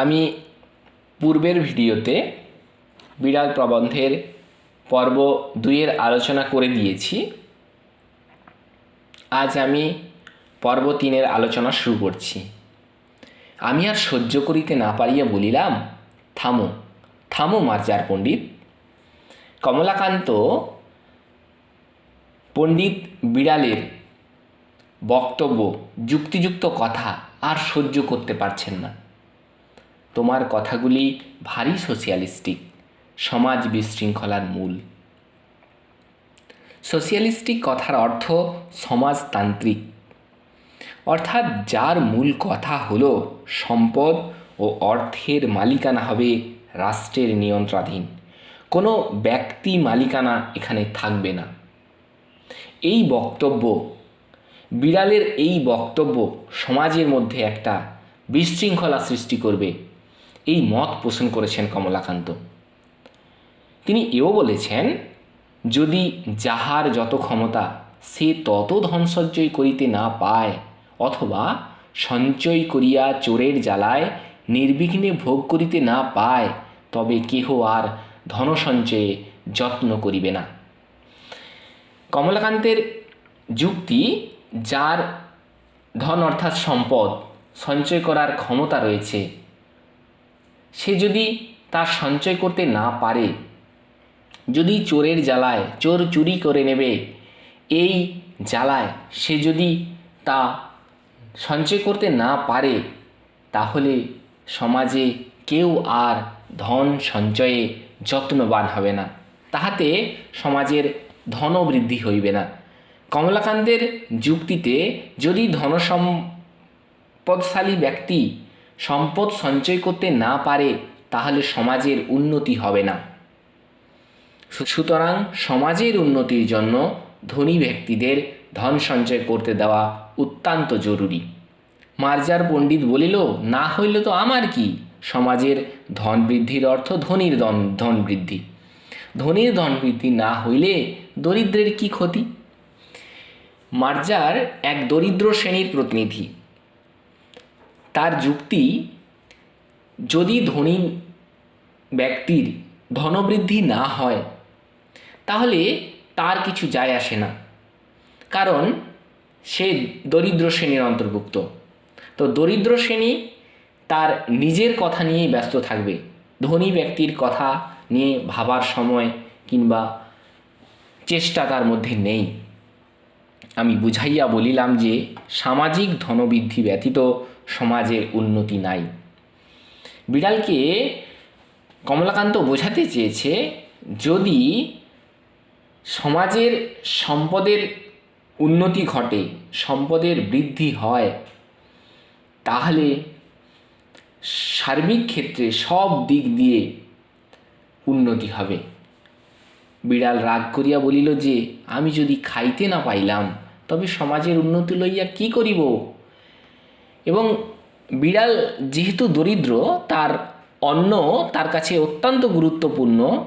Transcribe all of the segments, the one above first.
আমি পূর্বের ভিডিওতে বিড়াল প্রবন্ধের পর্ব দুইয়ের আলোচনা করে দিয়েছি। আজ আমি পর্ব তিনের আলোচনা শুরু করছি। আমি আর সহ্য করিতে না পারিয়া বলিলাম, থামো থামো মার্জার পণ্ডিত। কমলাকান্ত পণ্ডিত বিড়ালের বক্তব্য, যুক্তিযুক্ত কথা আর সহ্য করতে পারছেন না। তোমার কথাগুলি ভারী সোশিয়ালিস্টিক সমাজ বিশৃঙ্খলার মূল। সোশিয়ালিস্টিক কথার অর্থ সমাজতান্ত্রিক। অর্থাৎ যার মূল কথা হল সম্পদ ও অর্থের মালিকানা হবে রাষ্ট্রের নিয়ন্ত্রণাধীন। কোনো ব্যক্তি মালিকানা এখানে থাকবে না। এই বক্তব্য, বিড়ালের এই বক্তব্য সমাজের মধ্যে একটা বিশৃঙ্খলা সৃষ্টি করবে। এই মত পোষণ করেছেন কমলাকান্ত। তিনি এও বলেছেন, যদি যাহার যত ক্ষমতা, সে তত ধন সঞ্চয় করিতে না পায়, অথবা সঞ্চয় করিয়া চোরের জ্বালায় নির্বিঘ্নে ভোগ করিতে না পায়, তবে কেহ আর ধন সঞ্চয়ে যত্ন করিবে না। কমলাকান্তের যুক্তি, যার ধন অর্থাৎ সম্পদ সঞ্চয় করার ক্ষমতা রয়েছে সে যদি তা সঞ্চয় করতে না পারে, যদি চোরের জ্বালায়, চোর চুরি করে নেবে, এই জ্বালায় সে যদি তা সঞ্চয় করতে না পারে, তাহলে সমাজে কেউ আর ধন সঞ্চয়ে যত্নবান হবে না। তাহাতে সমাজের ধনবৃদ্ধি হইবে না। কমলাকান্তের যুক্তিতে যদি ধনসম্পদশালী ব্যক্তি সম্পদ সঞ্চয় করতে না পারে, তাহলে সমাজের উন্নতি হবে না। সুতরাং সমাজের উন্নতির জন্য ধনী ব্যক্তিদের ধন সঞ্চয় করতে দেওয়া অত্যন্ত জরুরি। মার্জার পণ্ডিত বলিল, না হইলে তো আমার কি? সমাজের ধন বৃদ্ধির অর্থ ধনীর ধন ধন বৃদ্ধি। ধনীর ধন বৃদ্ধি না হইলে দরিদ্রের কি ক্ষতি? মার্জার এক দরিদ্র শ্রেণির প্রতিনিধি তার যুক্তি, যদি ধনী ব্যক্তির ধনবৃদ্ধি না হয়, তাহলে তার কিছু যায় আসে না। কারণ সে দরিদ্র শ্রেণির অন্তর্ভুক্ত। তো দরিদ্র শ্রেণি তার নিজের কথা নিয়েই ব্যস্ত থাকবে। ধনী ব্যক্তির কথা নিয়ে ভাবার সময় কিংবা চেষ্টা তার মধ্যে নেই। আমি বুঝাইয়া বলিলাম যে, সামাজিক ধনবৃদ্ধি ব্যতীত সমাজের উন্নতি নাই। বিড়ালকে কমলাকান্ত বোঝাতে চেয়েছে, যদি সমাজের সম্পদের উন্নতি ঘটে, সম্পদের বৃদ্ধি হয়, তাহলে সার্বিক ক্ষেত্রে সব দিক দিয়ে উন্নতি হবে। বিড়াল রাগ করিয়া বলিল যে, আমি যদি খাইতে না পাইলাম, তবে সমাজের উন্নতি লইয়া কি করিব? এবং বিড়াল যেহেতু দরিদ্র, তার অন্ন তার কাছে অত্যন্ত গুরুত্বপূর্ণ।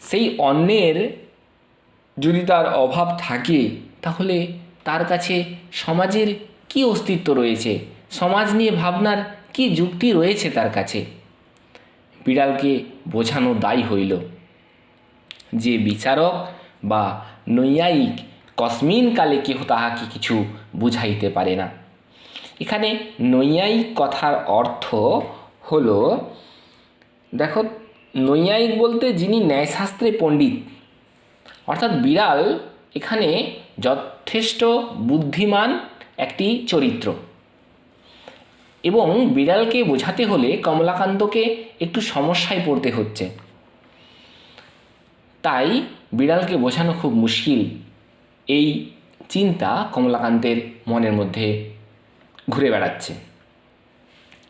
সেই অন্নের যদি তার অভাব থাকে, তাহলে তার কাছে সমাজের কি অস্তিত্ব রয়েছে? সমাজ নিয়ে ভাবনার কি যুক্তি রয়েছে তার কাছে? বিড়ালকে বোঝানো দায়ী হইল যে বিচারক বা নৈয়ায়িক কসমিন কালে কেহ তাহাকে কিছু বুঝাইতে পারে না। এখানে নৈয়ায়িক কথার অর্থ হলো, দেখো নৈয়ায়িক বলতে যিনি ন্যায়শাস্ত্রে পণ্ডিত, অর্থাৎ বিড়াল এখানে যথেষ্ট বুদ্ধিমান একটি চরিত্র। এবং বিড়ালকে বোঝাতে হলে কমলাকান্তকে একটু সমস্যায় পড়তে হচ্ছে। তাই বিড়ালকে বোঝানো খুব মুশকিল, এই চিন্তা কমলাকান্তের মনের মধ্যে ঘুরে বেড়াচ্ছে।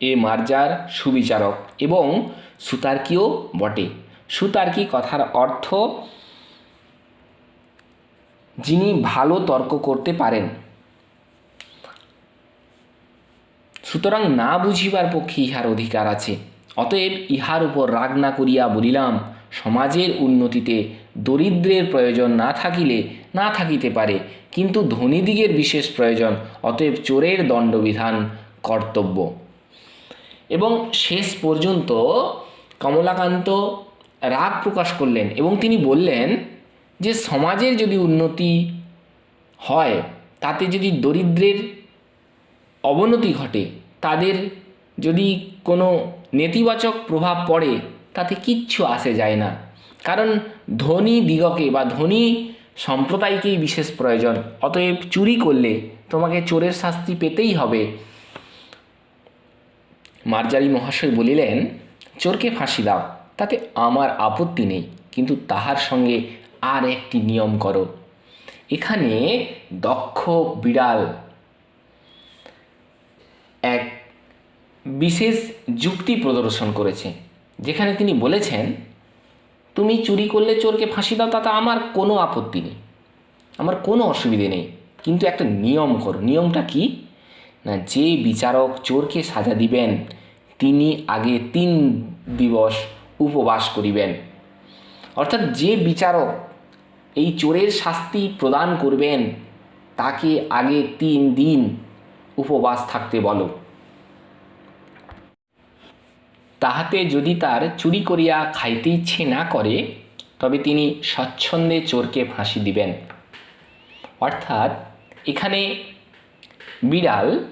এ মার্জার সুবিচারক এবং সুতার্কিও বটে। সুতার্কি কথার অর্থ, যিনি ভালো তর্ক করতে পারেন। সুতরাং না বুঝিবার পক্ষে ইহার অধিকার আছে। অতএব ইহার উপর রাগ না করিয়া বলিলাম, সমাজের উন্নতিতে দরিদ্রের প্রয়োজন না থাকিলে না থাকিতে পারে, কিন্তু ধনীদিগের বিশেষ প্রয়োজন, অতএব চোরের দণ্ডবিধান কর্তব্য। এবং শেষ পর্যন্ত কমলাকান্ত রাগ প্রকাশ করলেন এবং তিনি বললেন যে, সমাজের যদি উন্নতি হয়, তাতে যদি দরিদ্রের অবনতি ঘটে, তাদের যদি কোনো নেতিবাচক প্রভাব পড়ে, তাতে কিচ্ছু আসে যায় না। কারণ ধনী দিগকে বা ধনী সম্প্রদায়কেই বিশেষ প্রয়োজন। অতএব চুরি করলে তোমাকে চোরের শাস্তি পেতেই হবে। মার্জারি মহাশয় বলিলেন, চোরকে ফাঁসি দাও, তাতে আমার আপত্তি নেই, কিন্তু তাহার সঙ্গে আর একটি নিয়ম করো। এখানে দক্ষ বিড়াল এক বিশেষ যুক্তি প্রদর্শন করেছে, যেখানে তিনি বলেছেন তুমি চুরি করলে চোরকে ফাঁসি দাও, তাতে আমার কোনো আপত্তি নেই। আমার কোনো অসুবিধে নেই। কিন্তু একটা নিয়ম করো। নিয়মটা কি? না, যে বিচারক চোরকে সাজা দিবেন, তিনি আগে তিন দিবস উপবাস করিবেন। অর্থাৎ যে বিচারক এই চোরের শাস্তি প্রদান করবেন, তাকে আগে তিন দিন উপবাস থাকতে বলো। তাহাতে যদি তার চুরি করিয়া খাইতে ইচ্ছে না করে, তবে তিনি স্বচ্ছন্দে চোরকে ফাঁসি দিবেন। অর্থাৎ, এখানে বিড়াল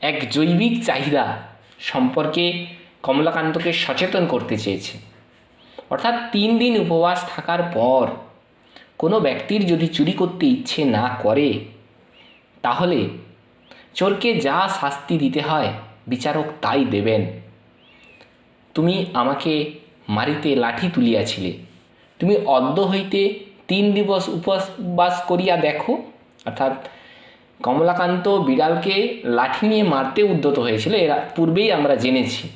এক জৈবিক চাহিদা সম্পর্কে কমলাকান্তকে সচেতন করতে চেয়েছে। অর্থাৎ তিন দিন উপবাস থাকার পর কোনো ব্যক্তির যদি চুরি করতে ইচ্ছে না করে, তাহলে চোরকে যা শাস্তি দিতে হয় বিচারক তাই দেবেন। তুমি আমাকে মারিতে লাঠি তুলিয়াছিলে। তুমি অদ্য হইতে তিন দিবস উপবাস করিয়া দেখো। অর্থাৎ কমলাকান্ত বিড়ালকে লাঠি নিয়ে মারতে উদ্যত হয়েছিল, এরা পূর্বেই আমরা জেনেছি।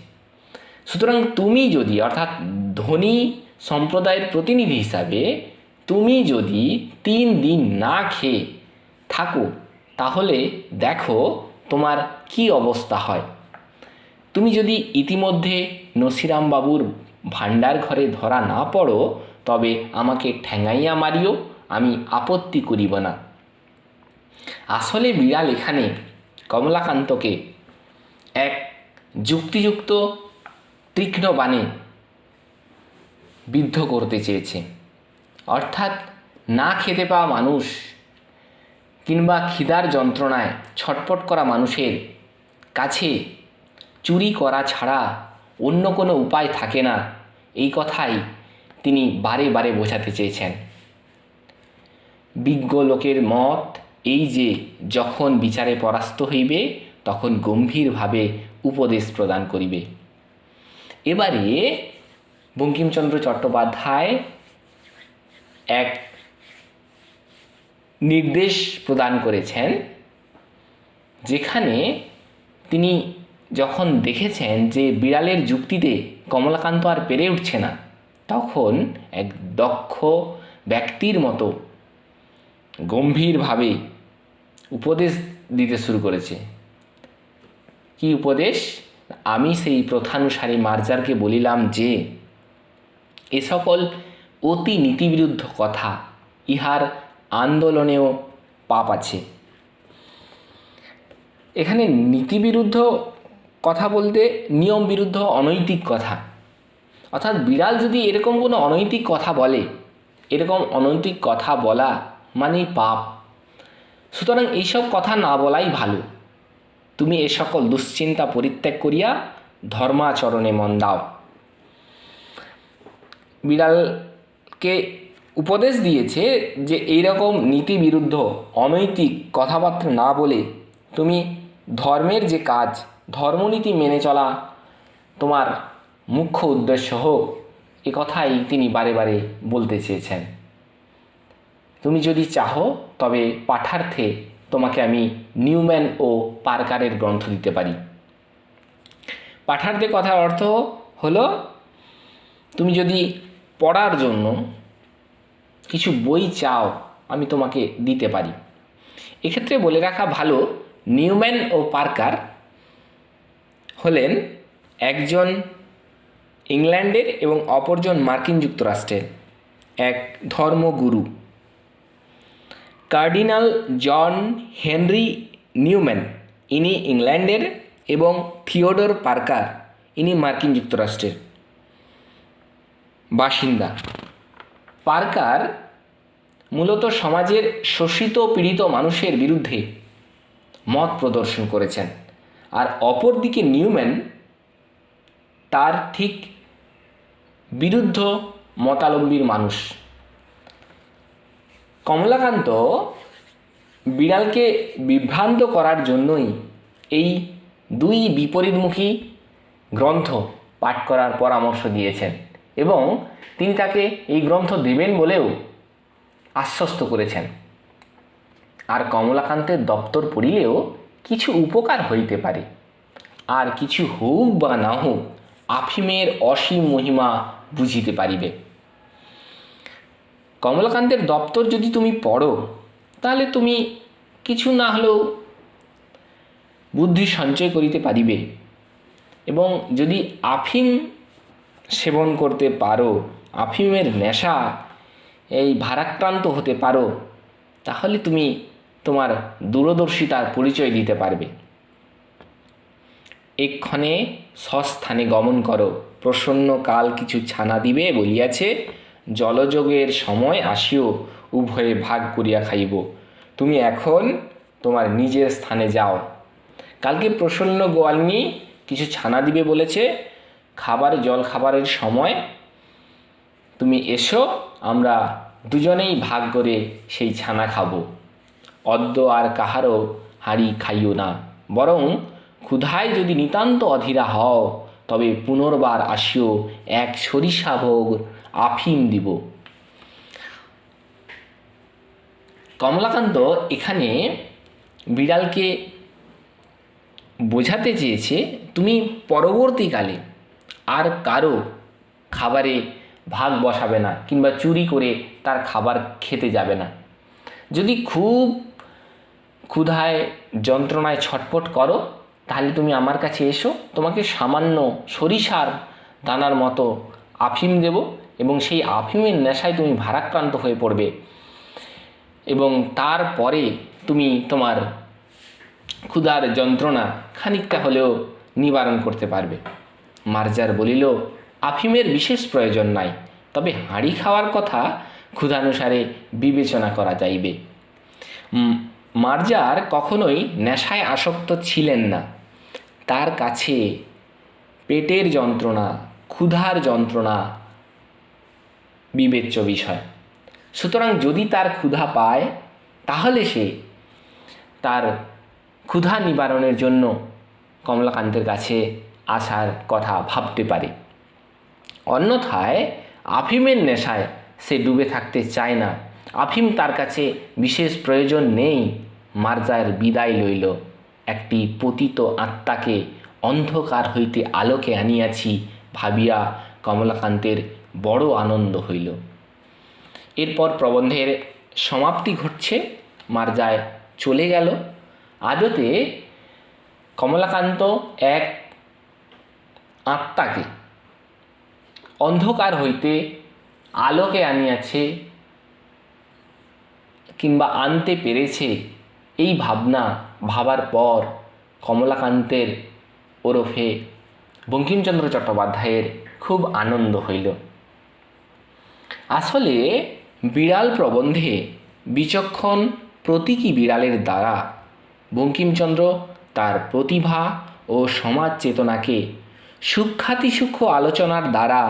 সুতরাং তুমি যদি, অর্থাৎ ধনী সম্প্রদায়ের প্রতিনিধি হিসাবে, তুমি যদি তিন দিন না খেয়ে থাকো, তাহলে দেখো তোমার কি অবস্থা হয়। তুমি যদি ইতিমধ্যে নসিরাম বাবুর ভাণ্ডার ঘরে ধরা না পড়ো, তবে আমাকে ঠ্যাঙাইয়া মারিও, আমি আপত্তি করিব না। আসলে বিড়াল এখানে কমলাকান্তকে এক যুক্তিযুক্ত তীক্ষ্ণ বাণে বিদ্ধ করতে চেয়েছে। অর্থাৎ না খেতে পাওয়া মানুষ কিংবা খিদার যন্ত্রণায় ছটপট করা মানুষের কাছে চুরি করা ছাড়া অন্য কোনো উপায় থাকে না। এই কথাই তিনি বারে বারে বোঝাতে চেয়েছেন। বিজ্ঞ লোকের মত এই যে, যখন বিচারে পরাস্ত হইবে, তখন গম্ভীরভাবে উপদেশ প্রদান করিবে। এবারে বঙ্কিমচন্দ্র চট্টোপাধ্যায় এক নির্দেশ প্রদান করেছেন, যেখানে তিনি যখন দেখেছেন যে বিড়ালের যুক্তিতে কমলাকান্ত আর পেরে উঠছে না, তখন এক দক্ষ ব্যক্তির মতো গম্ভীরভাবে উপদেশ দিতে শুরু করেছে। কি উপদেশ? আমি সেই প্রথানুসারী মার্জারকে বলিলাম যে, এ সকল অতি নীতিবিরুদ্ধ কথা ইহার আন্দোলনেও পাপ আছে। এখানে নীতিবিরুদ্ধ কথা বলতে নিয়ম বিরুদ্ধ অনৈতিক কথা। অর্থাৎ বিড়াল যদি এরকম কোনো অনৈতিক কথা বলে, এরকম অনৈতিক কথা বলা মানেই পাপ। সুতরাং এইসব কথা না বলাই ভালো। তুমি এ সকল দুশ্চিন্তা পরিত্যাগ করিয়া ধর্মাচরণে মন দাও। বিড়ালকে উপদেশ দিয়েছে যে এইরকম নীতি বিরুদ্ধ অনৈতিক কথাবার্তা না বলে তুমি ধর্মের যে কাজ ধর্মনীতি মেনে চলা তোমার মুখ্য উদ্দেশ্য হোক, এ কথাই তিনি বারে বারে বলতে চেয়েছেন। তুমি যদি চাহো, তবে পাঠার্থে তোমাকে আমি নিউম্যান ও পার্কারের গ্রন্থ দিতে পারি। পাঠার্থে কথার অর্থ হলো, তুমি যদি পড়ার জন্য কিছু বই চাও, আমি তোমাকে দিতে পারি। এক্ষেত্রে বলে রাখা ভালো, নিউম্যান ও পার্কার হলেন একজন ইংল্যান্ডের এবং অপরজন মার্কিন যুক্তরাষ্ট্রের এক ধর্মগুরু। কার্ডিনাল জন হেনরি নিউম্যান, ইনি ইংল্যান্ডের এবং থিওডোর পার্কার, ইনি মার্কিন যুক্তরাষ্ট্রের বাসিন্দা। পার্কার মূলত সমাজের শোষিত, পীড়িত মানুষের বিরুদ্ধে মত প্রদর্শন করেছেন। আর অপরদিকে নিউম্যান তার ঠিক বিরুদ্ধ মতালম্বীর মানুষ। কমলাকান্ত বিড়ালকে বিভ্রান্ত করার জন্যই এই দুই বিপরীতমুখী গ্রন্থ পাঠ করার পরামর্শ দিয়েছেন এবং তিনি তাকে এই গ্রন্থ দেবেন বলেও আশ্বস্ত করেছেন। আর কমলাকান্তের দপ্তর পড়িলেও কিছু উপকার হইতে পারে। আর কিছু হোক বা না হোক, আফিমের অসীম মহিমা বুঝিতে পারিবে। কমলাকান্তের দপ্তর যদি তুমি পড়ো, তাহলে তুমি কিছু না হলেও বুদ্ধি সঞ্চয় করিতে পারিবে। এবং যদি আফিম সেবন করতে পারো, আফিমের নেশা এই ভারাক্রান্ত হতে পারো, তাহলে তুমি তোমার দূরদর্শিতার পরিচয় দিতে পারবে। এক্ষণে স্বস্থানে গমন করো। প্রসন্ন কাল কিছু ছানা দিবে বলিয়াছে, জলযোগের সময় আসিও, উভয়ে ভাগ করিয়া খাইব। তুমি এখন তোমার নিজের স্থানে যাও। কালকে প্রসন্ন গোয়ালনি কিছু ছানা দিবে বলেছে, খাবার জল খাবারের সময় তুমি এসো, আমরা দুজনেই ভাগ করে সেই ছানা খাব। অদ্য আর কাহারও হাড়ি খাইও না। বরং ক্ষুধায় যদি নিতান্ত অধীরা হও, তবে পুনর্বার আসিও, এক সরিষা ভোগ আফিম দিব। কমলাকান্ত এখানে বিড়ালকে বোঝাতে চেয়েছে, তুমি পরবর্তীকালে আর কারও খাবারে ভাগ বসাবে না কিংবা চুরি করে তার খাবার খেতে যাবে না। যদি খুব ক্ষুধায়, যন্ত্রণায় ছটফট করো, তাহলে তুমি আমার কাছে এসো, তোমাকে সামান্য সরিষার দানার মতো আফিম দেব এবং সেই আফিমের নেশায় তুমি ভারাক্রান্ত হয়ে পড়বে। এবং তারপরে তুমি তোমার ক্ষুধার যন্ত্রণা খানিকটা হলেও নিবারণ করতে পারবে। মার্জার বলিল, আফিমের বিশেষ প্রয়োজন নাই, তবে হাঁড়ি খাওয়ার কথা ক্ষুধানুসারে বিবেচনা করা যাইবে। মার্জার কখনোই নেশায় আসক্ত ছিলেন না। তার কাছে পেটের যন্ত্রণা, ক্ষুধার যন্ত্রণা বিবেচ্য বিষয়। সুতরাং যদি তার ক্ষুধা পায়, তাহলে সে তার ক্ষুধা নিবারণের জন্য কমলাকান্তের কাছে আসার কথা ভাবতে পারে। অন্যথায় আফিমের নেশায় সে ডুবে থাকতে চায় না। আফিম তার কাছে বিশেষ প্রয়োজন নেই। মার্জার বিদায় লইল। একটি পতিত আত্মাকে অন্ধকার হইতে আলোকে আনিয়াছি ভাবিয়া কমলাকান্তের বড় আনন্দ হইল। এরপর প্রবন্ধের সমাপ্তি ঘটছে, মার্জায় চলে গেল। আদতে কমলাকান্ত এক আত্মাকে অন্ধকার হইতে আলোকে আনিয়াছে কিংবা আনতে পেরেছে এই ভাবনা ভাবার পর কমলাকান্তের ওরফে বঙ্কিমচন্দ্র চট্টোপাধ্যায়ের খুব আনন্দ হইল। আসলে বিড়াল প্রবন্ধে বিচক্ষণ প্রতীকী বিড়ালের দ্বারা বঙ্কিমচন্দ্র তার প্রতিভা ও সমাজ চেতনাকে সূক্ষাতি সূক্ষ্ম আলোচনার দ্বারা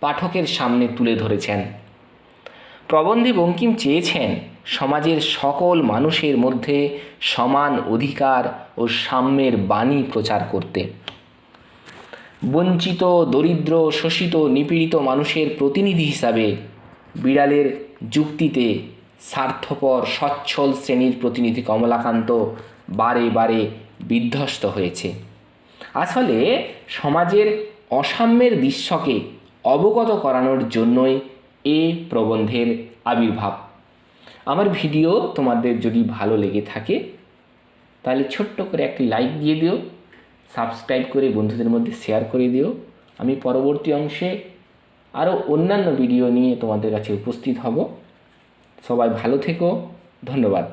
পাঠকের সামনে তুলে ধরেছেন। প্রবন্ধে বঙ্কিম চেয়েছেন সমাজের সকল মানুষের মধ্যে সমান অধিকার ও সাম্যের বাণী প্রচার করতে। বঞ্চিত, দরিদ্র, শোষিত, নিপীড়িত মানুষের প্রতিনিধি হিসাবে বিড়ালের যুক্তিতে স্বার্থপর, সচ্ছল শ্রেণির প্রতিনিধি কমলাকান্ত বারে বারে বিধ্বস্ত হয়েছে। আসলে সমাজের অসাম্যের দৃশ্যকে অবগত করানোর জন্যই এ প্রবন্ধের আবির্ভাব। আমার ভিডিও তোমাদের যদি ভালো লেগে থাকে, তাহলে ছোট্ট করে একটি লাইক দিয়ে দিও সাবস্ক্রাইব করে বন্ধুদের মধ্যে শেয়ার করে দিও। আমি পরবর্তী অংশে আরও অন্যান্য ভিডিও নিয়ে তোমাদের কাছে উপস্থিত হব। সবাই ভালো থেকো, ধন্যবাদ।